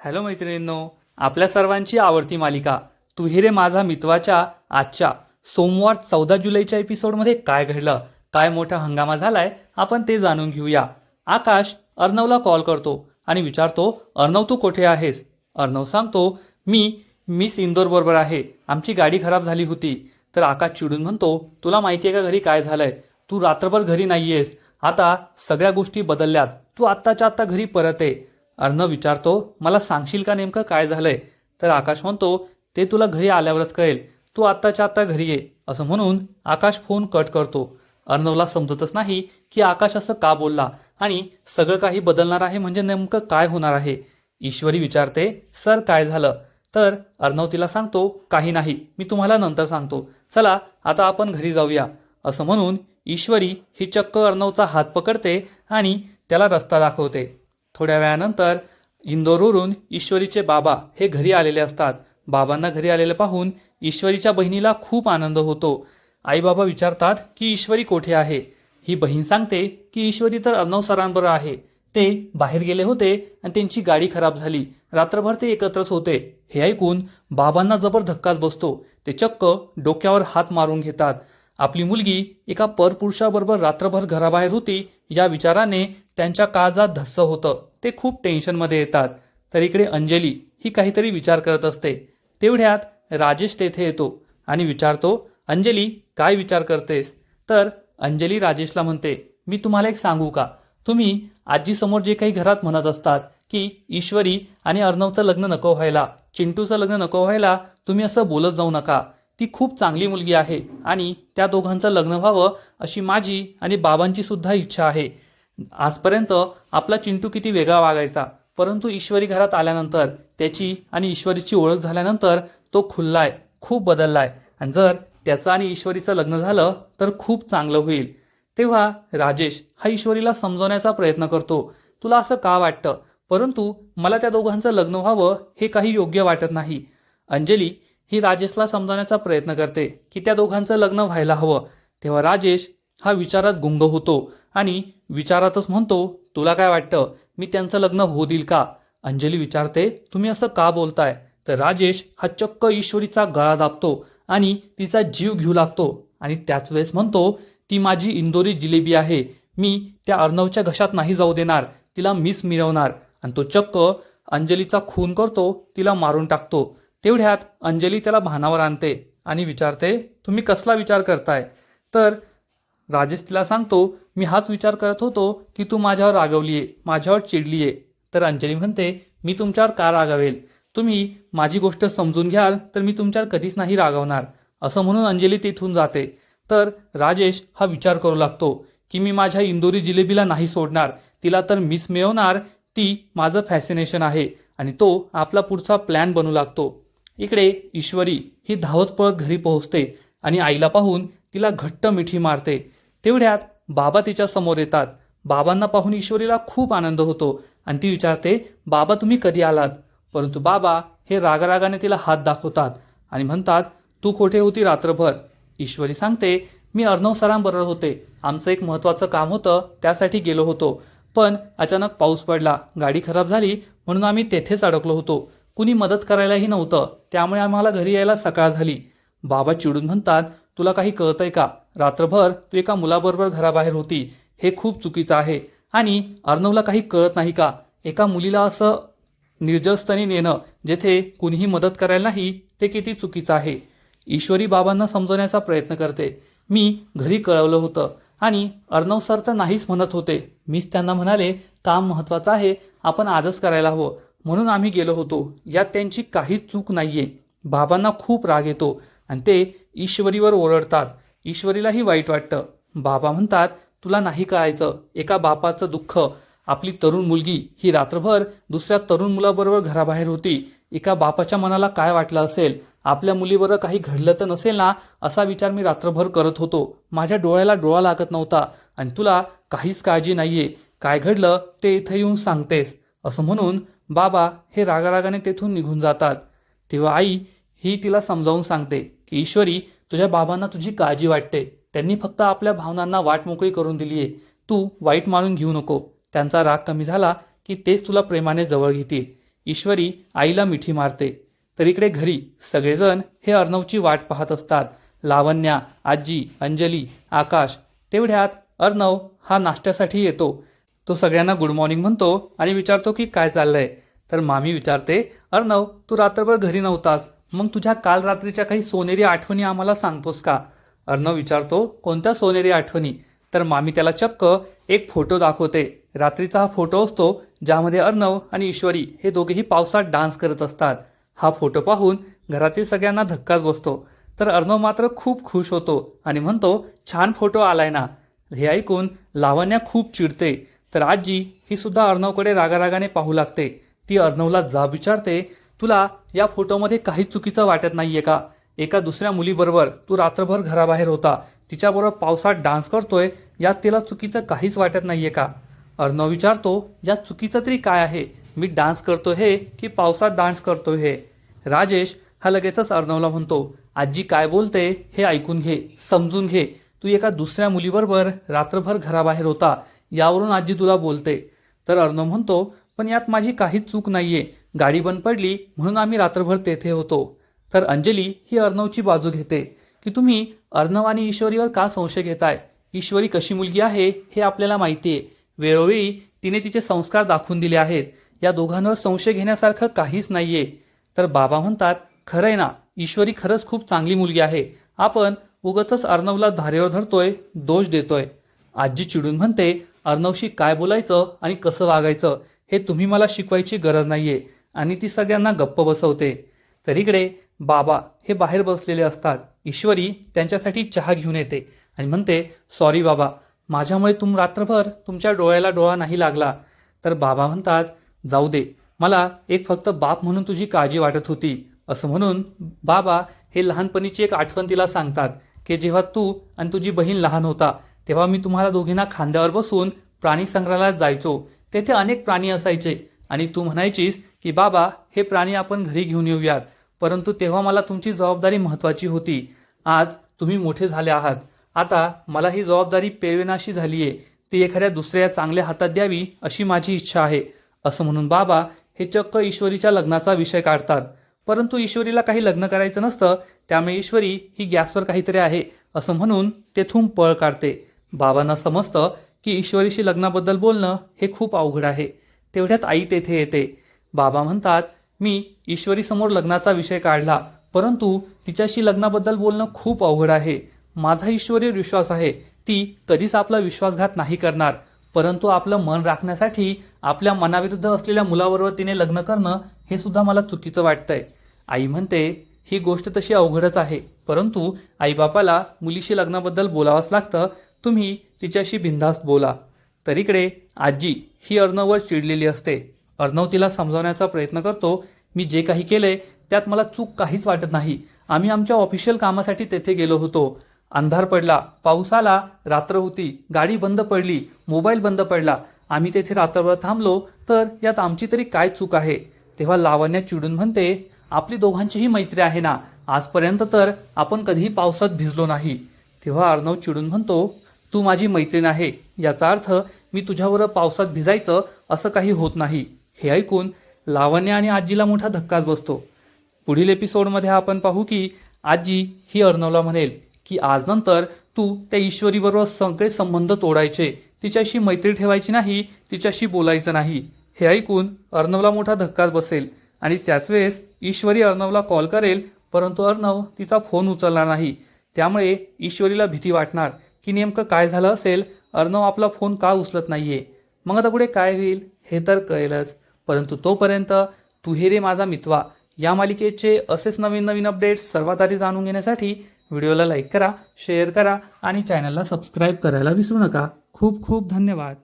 Hello मैत्रिणींनो आपल्या सर्वांची आवडती मालिका तू रे माझा मितवाच्या आजच्या सोमवार चौदा जुलैच्या एपिसोडमध्ये काय घडलं काय मोठा हंगामा झालाय आपण ते जाणून घेऊया. आकाश अर्णवला कॉल करतो आणि विचारतो अर्णव तू कुठे आहेस? अर्णव सांगतो मी मिस इंदोर बरोबर आहे. आमची गाडी खराब झाली होती. तर आकाश चिडून म्हणतो तुला माहिती आहे का घरी काय झालंय? तू रात्रभर घरी नाहीयेस. आता सगळ्या गोष्टी बदलल्यात. तू आत्ताच्या आत्ता घरी परत आहे अर्णव विचारतो मला सांगशील का नेमकं काय झालंय? तर आकाश म्हणतो ते तुला घरी आल्यावरच कळेल. तू आत्ताच्या आत्ता घरी ये असं म्हणून आकाश फोन कट करतो. अर्णवला समजतच नाही की आकाश असं का बोलला आणि सगळं काही बदलणार आहे म्हणजे नेमकं काय होणार आहे. ईश्वरी विचारते सर काय झालं? तर अर्णव तिला सांगतो काही नाही मी तुम्हाला नंतर सांगतो. चला आता आपण घरी जाऊया. असं म्हणून ईश्वरी ही चक्क अर्णवचा हात पकडते आणि त्याला रस्ता दाखवते. थोड्या वेळानंतर इंदोरवरून ईश्वरीचे बाबा हे घरी आलेले असतात. बाबांना घरी आलेलं पाहून ईश्वरीच्या बहिणीला खूप आनंद होतो. आई बाबा विचारतात की ईश्वरी कोठे आहे? ही बहीण सांगते की ईश्वरी तर अर्णव सरांबरोबर आहे. ते बाहेर गेले होते आणि त्यांची गाडी खराब झाली. रात्रभर ते एकत्रच होते. हे ऐकून बाबांना जबर धक्काच बसतो. ते चक्क डोक्यावर हात मारून घेतात. आपली मुलगी एका परपुरुषाबरोबर रात्रभर घराबाहेर होती या विचाराने त्यांच्या काळजात धस्स होतं. ते खूप टेन्शनमध्ये येतात. तर इकडे अंजली ही काहीतरी विचार करत असते. तेवढ्यात राजेश तेथे येतो आणि विचारतो अंजली काय विचार करतेस? तर अंजली राजेशला म्हणते मी तुम्हाला एक सांगू का? तुम्ही आजीसमोर जे काही घरात म्हणत असतात की ईश्वरी आणि अर्णवचं लग्न नको व्हायला चिंटूचं लग्न नको व्हायला तुम्ही असं बोलत जाऊ नका. ती खूप चांगली मुलगी आहे आणि त्या दोघांचं लग्न व्हावं अशी माझी आणि बाबांची सुद्धा इच्छा आहे. आजपर्यंत आपला चिंटू किती वेगळा वागायचा. परंतु ईश्वरी घरात आल्यानंतर त्याची आणि ईश्वरीची ओळख झाल्यानंतर तो खुल्लाय खूप बदललाय. आणि जर त्याचं आणि ईश्वरीचं लग्न झालं तर खूप चांगलं होईल. तेव्हा राजेश हा ईश्वरीला समजवण्याचा प्रयत्न करतो. तुला असं का वाटतं? परंतु मला त्या दोघांचं लग्न व्हावं हे काही योग्य वाटत नाही. अंजली ही राजेशला समजवण्याचा प्रयत्न करते की त्या दोघांचं लग्न व्हायला हवं. तेव्हा राजेश हा विचारात गुंग होतो आणि विचारातच म्हणतो तुला काय वाटतं? मी त्यांचं लग्न होऊ देईल का? अंजली विचारते तुम्ही असं का बोलताय? तर राजेश हा चक्क ईश्वरीचा गळा दाबतो आणि तिचा जीव घेऊ लागतो आणि त्याच वेळेस म्हणतो ती माझी इंदोरी जिलेबी आहे. मी त्या अर्णवच्या घशात नाही जाऊ देणार. तिला मिस मिरवणार. आणि तो चक्क अंजलीचा खून करतो तिला मारून टाकतो. तेवढ्यात अंजली त्याला भानावर आणते आणि विचारते तुम्ही कसला विचार करताय? तर राजेश तिला सांगतो मी हाच विचार करत होतो की तू माझ्यावर रागवलीये माझ्यावर चिडलीये. तर अंजली म्हणते मी तुमच्यावर का रागावेल? तुम्ही माझी गोष्ट समजून घ्याल तर मी तुमच्यावर कधीच नाही रागवणार. असं म्हणून अंजली तिथून जाते. तर राजेश हा विचार करू लागतो की मी माझ्या इंदोरी जिलेबीला नाही सोडणार तिला तर मिस मिळवणार ती माझं फॅसिनेशन आहे आणि तो आपला पुढचा प्लॅन बनू लागतो. इकडे ईश्वरी ही धावत पळत घरी पोहोचते आणि आईला पाहून तिला घट्ट मिठी मारते. तेवढ्यात बाबा तिच्या समोर येतात. बाबांना पाहून ईश्वरीला खूप आनंद होतो आणि ती विचारते बाबा तुम्ही कधी आलात? परंतु बाबा हे रागारागाने तिला हात दाखवतात आणि म्हणतात तू कोठे होती रात्रभर? ईश्वरी सांगते मी अर्णव सरांबरोबर होते. आमचं एक महत्त्वाचं काम होतं त्यासाठी गेलो होतो. पण अचानक पाऊस पडला गाडी खराब झाली म्हणून आम्ही तेथेच अडकलो होतो. कुणी मदत करायलाही नव्हतं. त्यामुळे आम्हाला घरी यायला सकाळ झाली. बाबा चिडून म्हणतात तुला काही कळतंय का? रात्रभर तू एका मुलाबरोबर घराबाहेर होती. हे खूप चुकीचं आहे. आणि अर्णवला काही कळत नाही का? एका मुलीला असं निर्जलस्थानी नेणं जेथे कुणीही मदत करायला नाही ते किती चुकीचं आहे. ईश्वरी बाबांना समजवण्याचा प्रयत्न करते. मी घरी कळवलं होतं. आणि अर्णव सर तर नाहीच म्हणत होते. मीच त्यांना म्हणाले काम महत्वाचं आहे. आपण आजच करायला हवं. म्हणून आम्ही गेलो होतो. यात त्यांची काहीच चूक नाहीये. बाबांना खूप राग येतो आणि ते ईश्वरीवर ओरडतात. ईश्वरीलाही वाईट वाटतं. बाबा म्हणतात तुला नाही कळायचं. एका बापाचं दुःख. आपली तरुण मुलगी. ही रात्रभर दुसऱ्या तरुण मुलाबरोबर घराबाहेर होती. एका बापाच्या मनाला काय वाटलं असेल? आपल्या मुलीबरोबर काही घडलं तर नसेल ना? असा विचार मी रात्रभर करत होतो. माझ्या डोळ्याला डोळा लागत नव्हता. आणि तुला काहीच काळजी नाहीये. काय घडलं ते इथं येऊन सांगतेस. असं म्हणून बाबा हे रागारागाने तेथून निघून जातात. तेव्हा आई ही तिला समजावून सांगते की ईश्वरी तुझ्या बाबांना तुझी काळजी वाटते. त्यांनी फक्त आपल्या भावनांना वाट मोकळी करून दिलीये. तू वाईट मानून घेऊ नको. त्यांचा राग कमी झाला की तेच तुला प्रेमाने जवळ घेतील. ईश्वरी आईला मिठी मारते. तर इकडे घरी सगळेजण हे अर्णवची वाट पाहत असतात. लावण्या आजी अंजली आकाश तेवढ्यात अर्णव हा नाश्त्यासाठी येतो. तो सगळ्यांना गुड मॉर्निंग म्हणतो आणि विचारतो की काय चाललंय? तर मामी विचारते अर्णव तू रात्रभर घरी नव्हतास. मग तुझ्या काल रात्रीच्या काही सोनेरी आठवणी आम्हाला सांगतोस का? अर्णव विचारतो कोणत्या सोनेरी आठवणी? तर मामी त्याला चक्क एक फोटो दाखवते. रात्रीचा हा फोटो असतो ज्यामध्ये अर्णव आणि ईश्वरी हे दोघेही पावसात डान्स करत असतात. हा फोटो पाहून घरातील सगळ्यांना धक्काच बसतो. तर अर्णव मात्र खूप खुश होतो आणि म्हणतो छान फोटो आलाय ना. हे ऐकून लावण्या खूप चिडते. तर आजी ही सुद्धा अर्णवकडे रागारागाने पाहू लागते. ती अर्णवला जा विचारते तुला या फोटोमध्ये काहीच चुकीचं वाटत नाहीये का? एका दुसऱ्या मुलीबरोबर तू रात्रभर घराबाहेर होता. तिच्याबरोबर पावसात डान्स करतोय यात तिला चुकीचं काहीच वाटत नाहीये का? अर्णव विचारतो यात चुकीचं तरी काय आहे? मी डान्स करतो हे की पावसात डान्स करतो हे? राजेश हा लगेचच अर्णवला म्हणतो आजी काय बोलते हे ऐकून घे समजून घे. तू एका दुसऱ्या मुलीबरोबर रात्रभर घराबाहेर होता. यावरून आजी तुला बोलते. तर अर्णव म्हणतो पण यात माझी काहीच चूक नाहीये. गाडी बंद पडली म्हणून आम्ही रात्रभर तेथे होतो. तर अंजली ही अर्णवची बाजू घेते. की तुम्ही अर्णव आणि ईश्वरीवर का संशय घेताय? ईश्वरी कशी मुलगी आहे हे आपल्याला माहिती आहे वेळोवेळी तिने तिचे संस्कार दाखवून दिले आहेत. या दोघांवर संशय घेण्यासारखं काहीच नाहीये. तर बाबा म्हणतात खरंय ना ईश्वरी खरंच खूप चांगली मुलगी आहे. आपण उगतच अर्णवला धारेवर धरतोय दोष देतोय. आजी चिडून म्हणते अर्णवशी काय बोलायचं आणि कसं वागायचं हे तुम्ही मला शिकवायची गरज नाही आहे आणि ती सगळ्यांना गप्प बसवते. तर इकडे बाबा हे बाहेर बसलेले असतात. ईश्वरी त्यांच्यासाठी चहा घेऊन येते आणि म्हणते सॉरी बाबा माझ्यामुळे तुम रात्रभर तुमच्या डोळ्याला डोळा नाही लागला. तर बाबा म्हणतात जाऊ दे मला एक फक्त बाप म्हणून तुझी काळजी वाटत होती. असं म्हणून बाबा हे लहानपणीची एक आठवण तिला सांगतात की जेव्हा तू आणि तुझी बहीण लहान होता तेव्हा मी तुम्हाला दोघींना खांद्यावर बसून प्राणी संग्रहालयात जायचो. तेथे अनेक प्राणी असायचे. आणि तू म्हणायचीस की बाबा हे प्राणी आपण घरी घेऊन येऊयात. परंतु तेव्हा मला तुमची जबाबदारी महत्त्वाची होती. आज तुम्ही मोठे झाले आहात. आता मला ही जबाबदारी पेवेनाशी झाली आहे ती एखाद्या दुसऱ्या चांगल्या हातात द्यावी अशी माझी इच्छा आहे. असं म्हणून बाबा हे चक्क ईश्वरीच्या लग्नाचा विषय काढतात. परंतु ईश्वरीला काही लग्न करायचं नसतं त्यामुळे ईश्वरी ही गॅसवर काहीतरी आहे असं म्हणून तेथून पळ काढते. बाबांना समजतं की ईश्वरीशी लग्नाबद्दल बोलणं हे खूप अवघड आहे. तेवढ्यात आई तेथे येते. बाबा म्हणतात मी ईश्वरीसमोर लग्नाचा विषय काढला परंतु तिच्याशी लग्नाबद्दल बोलणं खूप अवघड आहे. माझा ईश्वरीवर विश्वास आहे ती कधीच आपला विश्वासघात नाही करणार. परंतु आपलं मन राखण्यासाठी आपल्या मनाविरुद्ध असलेल्या मुलाबरोबर तिने लग्न करणं हे सुद्धा मला चुकीचं वाटतंय. आई म्हणते ही गोष्ट तशी अवघडच आहे. परंतु आईबापाला मुलीशी लग्नाबद्दल बोलावंच लागतं तुम्ही तिच्याशी बिनधास्त बोला. तर इकडे आजी ही अर्णववर चिडलेली असते. अर्णव तिला समजावण्याचा प्रयत्न करतो मी जे काही केले त्यात मला चूक काहीच वाटत नाही. आम्ही आमच्या ऑफिशियल कामासाठी तेथे गेलो होतो. अंधार पडला पाऊस आला रात्र होती गाडी बंद पडली मोबाईल बंद पडला. आम्ही तेथे रात्रभर थांबलो तर यात आमची तरी काय चूक आहे? तेव्हा लावण्या चिडून म्हणते आपली दोघांचीही मैत्री आहे ना. आजपर्यंत तर आपण कधीही पावसात भिजलो नाही. तेव्हा अर्णव चिडून म्हणतो तू माझी मैत्रीण आहे. याचा अर्थ मी तुझ्यावर पावसात भिजायचं असं काही होत नाही. हे ऐकून लावण्य आणि आजीला मोठा धक्काच बसतो. पुढील एपिसोडमध्ये आपण पाहू की आजी ही अर्णवला म्हणेल की आज नंतर तू त्या ईश्वरीबरोबर सगळे संबंध तोडायचे. तिच्याशी मैत्री ठेवायची नाही तिच्याशी बोलायचं नाही. हे ऐकून अर्णवला मोठा धक्काच बसेल आणि त्याच वेळेस ईश्वरी अर्णवला कॉल करेल परंतु अर्णव तिचा फोन उचलणार नाही. त्यामुळे ईश्वरीला भीती वाटणार. की नेमकं काय झालं असेल? अर्णव आपला फोन का उचलत नाहीये? मग आता पुढे काय होईल? हे तर कळेलच. परंतु तोपर्यंत तू हे रे माझा मितवा या मालिकेचे असेच नवीन नवीन अपडेट्स सर्वात आधी जाणून घेण्यासाठी व्हिडिओला लाईक करा शेअर करा आणि चॅनलला सबस्क्राईब करायला विसरू नका. खूप खूप धन्यवाद.